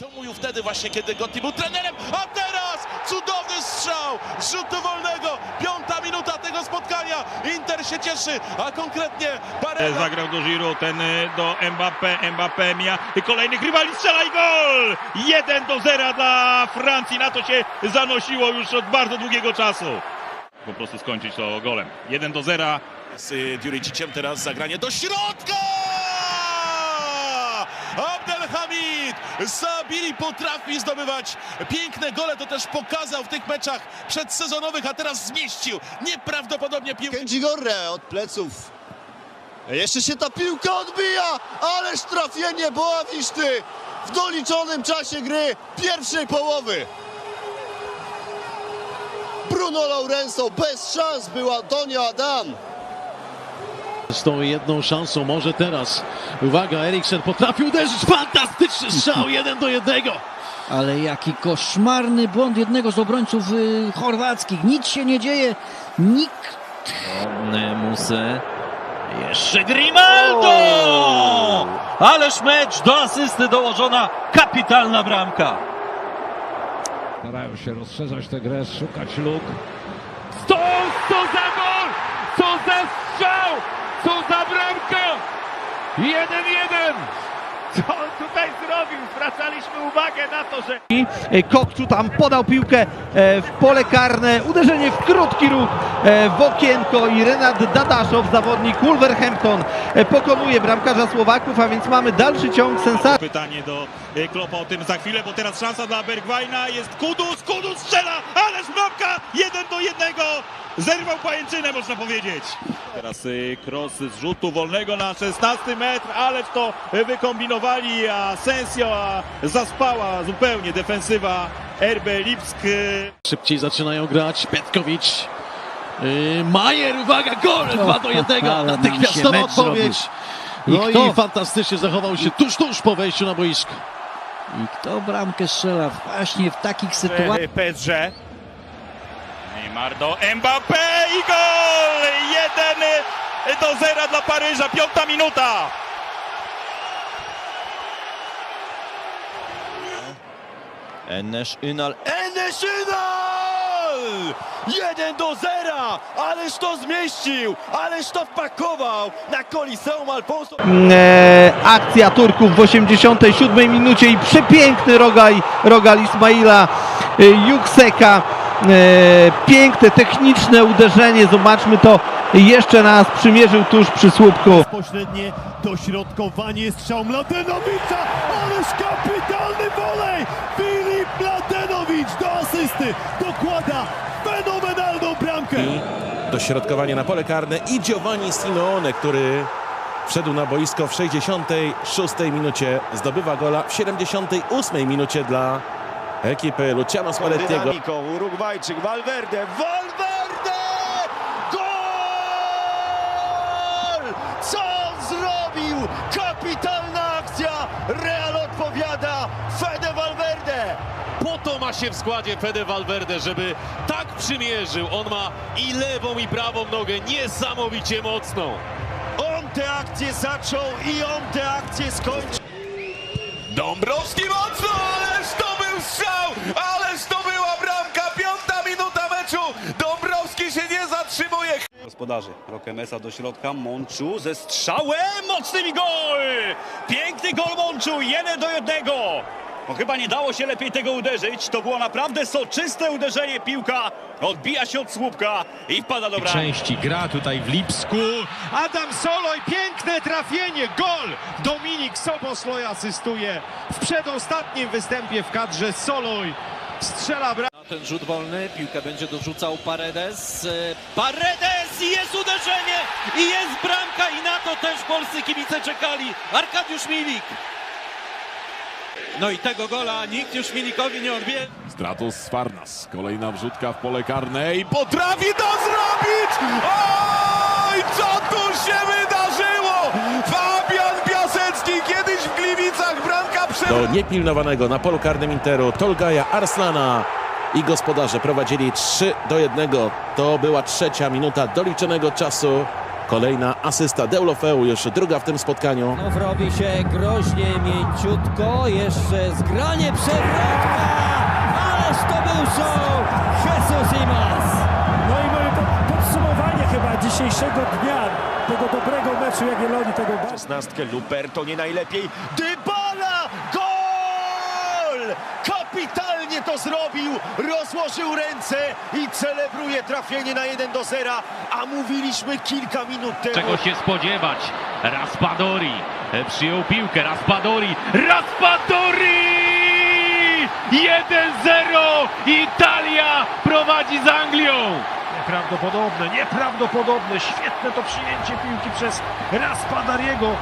To mówił wtedy właśnie, kiedy Gotti był trenerem, a teraz cudowny strzał z rzutu wolnego. Piąta minuta tego spotkania. Inter się cieszy, a konkretnie Barella. Zagrał do Giroud, ten y, do Mbappé, Mbappé mija kolejnych rywali, strzela i gol! 1 do 0 dla Francji, na to się zanosiło już od bardzo długiego czasu. Po prostu skończyć to golem. 1 do 0. Z y, Diuriciciem teraz zagranie do środka! Abdelhamid! Sabiri potrafi zdobywać piękne gole, to też pokazał w tych meczach przedsezonowych, a teraz zmieścił nieprawdopodobnie piłkę. Kędzigorre od pleców. Jeszcze się ta piłka odbija, ależ trafienie Boawiszty w doliczonym czasie gry pierwszej połowy. Bruno Laurenso bez szans była Donio Adam. Z tą jedną szansą, może teraz. Uwaga, Eriksen potrafił uderzyć. Fantastyczny strzał, jeden do jednego. Ale jaki koszmarny błąd jednego z obrońców y, chorwackich. Nic się nie dzieje. Nikt Musę. Jeszcze Grimaldo! Ależ mecz do asysty dołożona kapitalna bramka. Starają się rozszerzać tę grę, szukać luk. Co, co za gol! Co za strzał! Co za bramka! Jeden, jeden! Co on tutaj zrobił? Zwracaliśmy uwagę na to, że... Kokczu tam podał piłkę e, w pole karne, uderzenie w krótki ruch e, w okienko i Renat Dadaszow, zawodnik Wolverhampton e, pokonuje bramkarza Słowaków, a więc mamy dalszy ciąg sensacji. Pytanie do y, Klopa o tym za chwilę, bo teraz szansa dla Bergwajna. Jest Kudus, Kudus strzela, ależ bramka! 1 do 1. Zerwał pajęczynę, można powiedzieć. Teraz y, cross z rzutu wolnego na 16 metr, ależ to wykombinowali, a Sensio a zaspała zupełnie defensywa RB Lipsk. Szybciej zaczynają grać. Petkowicz. Yy, Majer, uwaga, gol! 2 do 1. ale nam się Natychmiastowa odpowiedź. No I i, kto? fantastycznie zachował się tuż, tuż po wejściu na boisko. I kto bramkę strzela właśnie w takich sytuacjach? PSG. Neymar do Mbappé i gol! 1 do 0 dla Paryża, piąta minuta. Enes Ünal, Enes Ünal! 1 do 0! Ależ to zmieścił! Ależ to wpakował na Coliseum Alfonso! E, akcja Turków w 87 minucie i przepiękny rogal, rogal Ismaila e, Jukseka. E, piękne, techniczne uderzenie. Zobaczmy to jeszcze raz. Przymierzył tuż przy słupku. Pośrednie dośrodkowanie strzał Mladenowicza, ależ kapitalny wolej! Filip Mladenowicz do asysty dokłada fenomenalną bramkę! Dośrodkowanie na pole karne i Giovanni Simeone, który wszedł na boisko w 66 minucie, zdobywa gola w 78 minucie dla ekipy Luciano Spallettiego. Urugwajczyk, Valverde, Valverde! Ma się w składzie Fede Valverde, żeby tak przymierzył. On ma i lewą, i prawą nogę niesamowicie mocną. On tę akcję zaczął i on tę akcję skończył. Dąbrowski mocno, ależ to był strzał, ależ to była bramka, piąta minuta meczu, Dąbrowski się nie zatrzymuje. Gospodarzy, Rokemesa do środka, Mączu ze strzałem, mocny gol! Piękny gol Mączu, 1 do 1. No chyba nie dało się lepiej tego uderzyć, to było naprawdę soczyste uderzenie, piłka odbija się od słupka i wpada do bramki. Części gra tutaj w Lipsku. Adam Soloj, piękne trafienie, gol! Dominik Sobosloj asystuje w przedostatnim występie w kadrze Soloj. Strzela bramkę. Ten rzut wolny, piłkę będzie dorzucał Paredes. Paredes i jest uderzenie i jest bramka i na to też polscy kibice czekali. Arkadiusz Milik. No i tego gola nikt już Milikowi nie odbierze. Stratus Sfarnas, kolejna wrzutka w pole karne i Potrafi to zrobić! Oj, co tu się wydarzyło? Fabian Piasecki kiedyś w Gliwicach, bramka przed... Do niepilnowanego na polu karnym Interu Tolgaja Arslana i gospodarze prowadzili 3 do 1. To była trzecia minuta doliczonego czasu. Kolejna asysta Deulofeu, już druga w tym spotkaniu. Znów robi się groźnie, mięciutko, jeszcze zgranie przewrotka, ależ to był show, Jesus Imas. No i mamy pod- podsumowanie chyba dzisiejszego dnia, tego dobrego meczu Jagiellonii, tego bardzo... Szesnastkę Luper to nie najlepiej. Dybala! Gol! Kapitalnie to zrobił! Rozłożył ręce i celebruje trafienie na 1 do 0, a mówiliśmy kilka minut temu. Czego się spodziewać? Raspadori przyjął piłkę, Raspadori, Raspadori! 1-0! Italia prowadzi z Anglią! Nieprawdopodobne, nieprawdopodobne, świetne to przyjęcie piłki przez Raspadariego.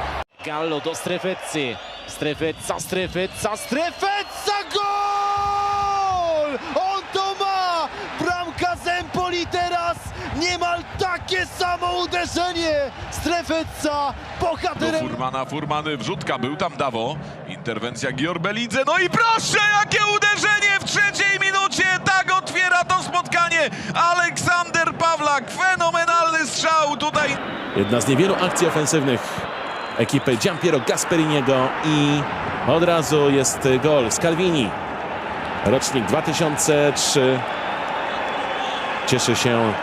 Gallo do Strefezzy. Strefezza, Strefezza, Strefezza! Gol! On to ma! Bramka z Empoli teraz! Niemal takie samo uderzenie! Strefeca, bohaterem... Furmana, Furmany, wrzutka, był tam Dawo. Interwencja Giorbelidze, no i proszę, jakie uderzenie w trzeciej minucie! Tak otwiera to spotkanie Aleksander Pawlak. Fenomenalny strzał tutaj. Jedna z niewielu akcji ofensywnych ekipy Giampiero Gasperiniego i od razu jest gol z Calvini. Rocznik 2003 cieszy się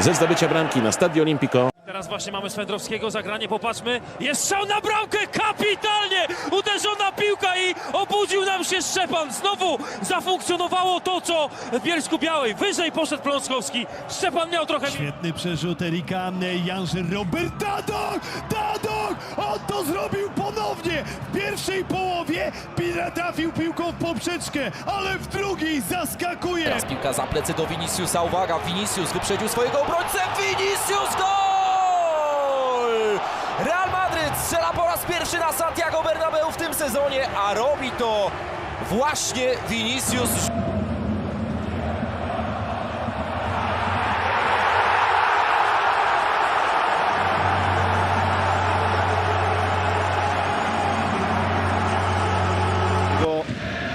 ze zdobycia bramki na Stadio Olimpico. Teraz właśnie mamy Swędrowskiego, zagranie, popatrzmy. Jest strzał na bramkę, kapitalnie! Uderzona piłka i obudził nam się Szczepan. Znowu zafunkcjonowało to, co w Bielsku Białej. Wyżej poszedł Pląskowski. Szczepan miał trochę... Świetny przerzut Erika Janży Robert Dadok! Dadok! On to zrobił ponownie! W pierwszej połowie Pira trafił piłką w poprzeczkę, ale w drugiej zaskakuje! Teraz piłka za plecy do Viniciusa. Uwaga, Vinicius wyprzedził swojego obrońcę. Vinicius gol! Real Madryt strzela po raz pierwszy na Santiago Bernabeu w tym sezonie, a robi to właśnie Vinicius.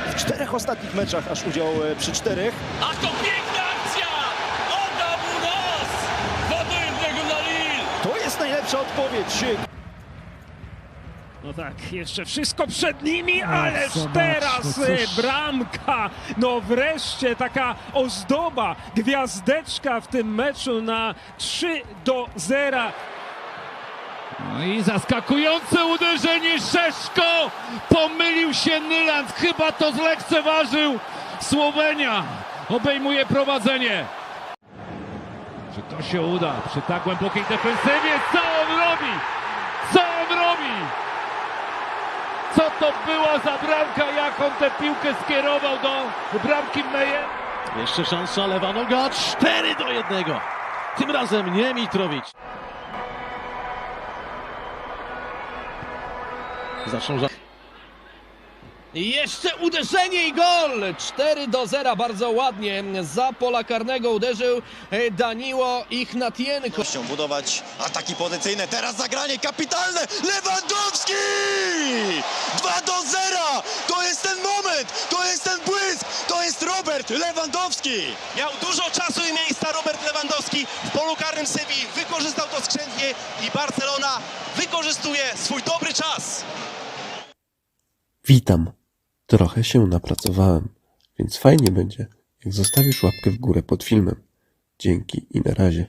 W czterech ostatnich meczach aż udział e, przy czterech. A to piękna akcja! Oda mu nos! 2 do 1 na Lille! To jest najlepsza odpowiedź. No tak, jeszcze wszystko przed nimi, ależ teraz e, bramka! No wreszcie taka ozdoba, gwiazdeczka w tym meczu na 3 do 0. No i zaskakujące uderzenie Szeszko! Pomylił się Nyland, chyba to zlekceważył Słowenia. Obejmuje prowadzenie. Czy to się uda przy tak głębokiej defensywie? Co on robi? Co on robi? Co to była za bramka? Jak on tę piłkę skierował do bramki Meje? Jeszcze szansa, lewa noga, 4 do 1. Tym razem nie Mitrowicz. Zaczną za... I jeszcze uderzenie i gol! 4 do 0, bardzo ładnie. Za pola karnego uderzył e, Daniło Ignatienko. Chcą budować ataki pozycyjne. Teraz zagranie kapitalne. Lewandowski! 2 do 0! To jest ten moment! To jest ten błysk! To jest Robert Lewandowski! Miał dużo czasu i miejsca Robert Lewandowski w polu karnym Sewilli. Wykorzystał to skrzętnie i Barcelona wykorzystuje swój dobry czas. Witam. Trochę się napracowałem, więc fajnie będzie, jak zostawisz łapkę w górę pod filmem. Dzięki i na razie.